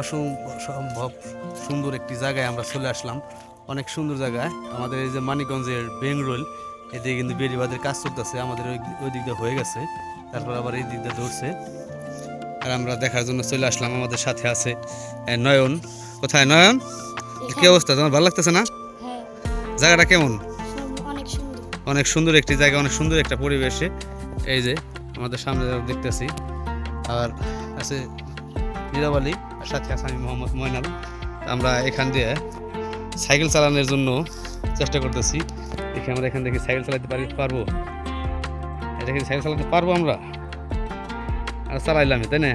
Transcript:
অসম্ভব সুন্দর একটি জায়গায় আমরা চলে আসলাম। অনেক সুন্দর জায়গায়। আমাদের এই যে মানিকগঞ্জের বেঙ্গরোল এদিকে কিন্তু বেরিবাদের কাজ চলতেছে। আমাদের ওই দিকটা হয়ে গেছে। তারপর আবার এই দিকটা ধরছে আর আমরা দেখার জন্য চলে আসলাম। আমাদের সাথে আছে নয়ন। কোথায় নয়ন? কি অবস্থা? তোমার ভালো লাগতেছে না? হ্যাঁ। জায়গাটা কেমন? অনেক সুন্দর একটি জায়গা, অনেক সুন্দর একটা পরিবেশে। এই যে, আমাদের সামনে দেখতেছি, আর আছে নীরব আলী আর সাথে আছে আমি মোহাম্মদ ময়নাল। আমরা এখান দিয়ে সাইকেল চালানোর জন্য চেষ্টা করতেছি। দেখি আমরা এখান থেকে সাইকেল চালাতে পারি পারব। এটা কি সাইকেল চালাতে পারব আমরা? আর চালাইলাম, তাই না?